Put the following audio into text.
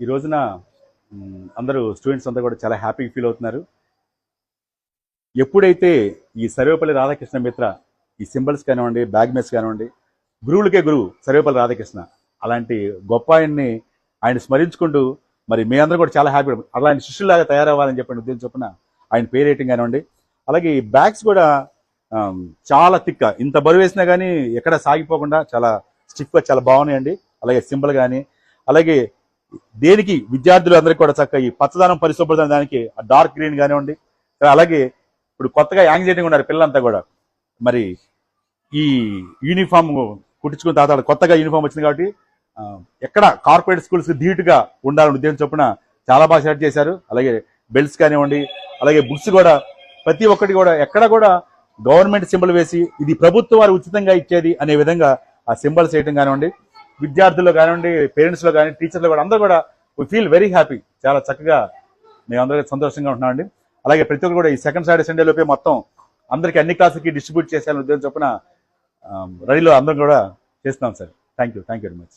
ఈ రోజున అందరూ స్టూడెంట్స్ అంతా కూడా చాలా హ్యాపీగా ఫీల్ అవుతున్నారు. ఎప్పుడైతే ఈ సర్వేపల్లి రాధాకృష్ణ మిత్ర ఈ సింబల్స్ కానివ్వండి బ్యాగ్మెస్ కానివ్వండి గురువులకే గురువు సర్వేపల్లి రాధాకృష్ణ అలాంటి గొప్ప ఆయన్ని ఆయన స్మరించుకుంటూ మరి మీ అందరూ కూడా చాలా హ్యాపీ అలాంటి శిష్యులాగా తయారవ్వాలని చెప్పండి ఉద్దేశం చొప్పున ఆయన పేరు రేటింగ్ కానివ్వండి అలాగే ఈ బ్యాగ్స్ కూడా చాలా తిక్క ఇంత బరువు వేసినా కానీ ఎక్కడ సాగిపోకుండా చాలా స్టిఫ్గా చాలా బాగున్నాయండి. అలాగే సింబల్ కానీ అలాగే దేనికి విద్యార్థులు అందరికీ కూడా చక్కగా ఈ పచ్చదనం పరిశుభ్రత దానికి డార్క్ గ్రీన్ కానివ్వండి అలాగే ఇప్పుడు కొత్తగా యాంగ్జైటీ ఉన్నారు పిల్లలంతా కూడా. మరి ఈ యూనిఫామ్ కుట్టించుకున్న తర్వాత కొత్తగా యూనిఫామ్ వచ్చింది కాబట్టి ఎక్కడ కార్పొరేట్ స్కూల్స్ ధీటుగా ఉండాలని ఉద్దేశం చొప్పున చాలా బాగా సెట్ చేశారు. అలాగే బెల్ట్స్ కానివ్వండి అలాగే బుక్స్ కూడా ప్రతి ఒక్కటి కూడా ఎక్కడ కూడా గవర్నమెంట్ సింబల్ వేసి ఇది ప్రభుత్వం వారు ఉచితంగా ఇచ్చేది అనే విధంగా ఆ సింబల్స్ వేయటం కానివ్వండి విద్యార్థుల్లో కానివ్వండి పేరెంట్స్లో కానీ టీచర్లు కూడా అందరూ కూడా వీ ఫీల్ వెరీ హ్యాపీ చాలా చక్కగా మేము అందరికీ సంతోషంగా ఉంటున్నామండి. అలాగే ప్రతి ఒక్కరు కూడా ఈ సెకండ్ సాటర్డే సండే లోపే మొత్తం అందరికి అన్ని క్లాసులకి డిస్ట్రిబ్యూట్ చేసేయాలని ఉద్దేశం చొప్పున ఆ, రెడీలో అందరం కూడా చేస్తున్నాం sir. Thank you thank you very much